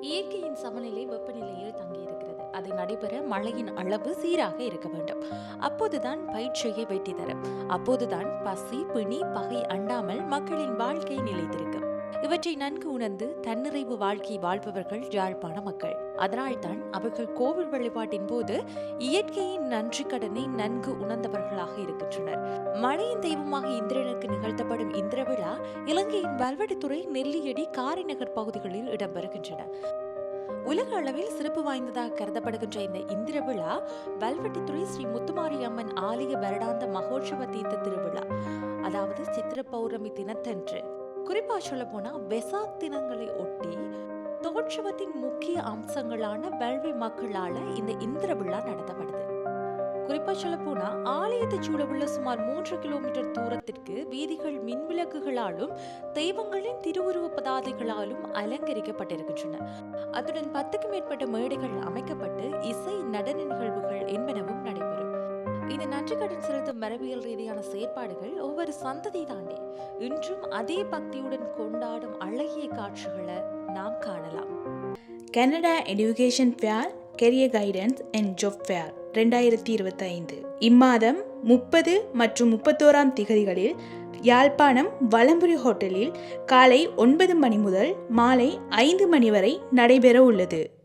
இயற்கையின் சமநிலை வெப்பநிலையில் தங்கியிருக்கிறது. அது நடைபெற மழையின் அளவு சீராக இருக்க வேண்டும். அப்போதுதான் பயிற்சியை வெட்டி தரும். அப்போதுதான் பசி பிணி பகை அண்டாமல் மக்களின் வாழ்க்கை நிலைத்திருக்கும். இவற்றை நன்கு உணர்ந்து தன்னிறைவு வாழ்க்கை வாழ்பவர்கள் யாழ்ப்பாண மக்கள். அதனால்தான் அவர்கள் கோவில் வழிபாட்டின் போது இயற்கையின் நன்றி கடனை நன்கு உணர்ந்தவர்களாக இருக்கின்றனர். மழையின் தெய்வமாக இந்திர இலங்கையின் நெல்லியடி காரைநகர் பகுதிகளில் இடம்பெறுகின்றன. உலக அளவில் சிறப்பு வாய்ந்ததாக கருதப்படுகின்ற இந்த இந்திர விழா வல்வெட்டித்துறை ஸ்ரீ முத்துமாரியம்மன் ஆலய வருடாந்த மகோற்சவ தீர்த்த திருவிழா அதாவது சித்திர பௌர்ணமி தினத்தன்று. குறிப்பா சொல்ல போனா வெசாக் தினங்களை ஒட்டி தோற்றவத்தின் முக்கிய அம்சங்களான வேள்வி மக்களால இந்த இந்திர விழா நடத்தப்படும் குறிப்பா சொல்ல போனா ஆலயத்தை உள்ள சுமார் மூன்று கிலோமீட்டர் தூரத்திற்கு வீதிகள் மின்விளக்குகளாலும் தெய்வங்களின் திருவுருவ பதாதைகளாலும் அலங்கரிக்கப்பட்டிருக்கின்றன. அத்துடன் பத்துக்கும் மேற்பட்ட மேடைகள் அமைக்கப்பட்டு இசை நடன நிகழ்வுகள் என்பனவும் நடைபெறும். இந்த நன்றி கடன் செலுத்தும் மரபியல் ரீதியான செயற்பாடுகள் ஒவ்வொரு சந்ததி தாண்டி. இன்றும் அதே பக்தியுடன் கொண்டாடும் அழகிய காட்சிகளை நாம் காணலாம். Canada education fair career guidance and job fair ரெண்டாயிரத்தி இருபத்தைந்து. இம்மாதம் முப்பது மற்றும் முப்பத்தோராம் திகதிகளில் யாழ்ப்பாணம் வலம்புரி ஹோட்டலில் காலை ஒன்பது மணி முதல் மாலை ஐந்து மணி வரை நடைபெற உள்ளது.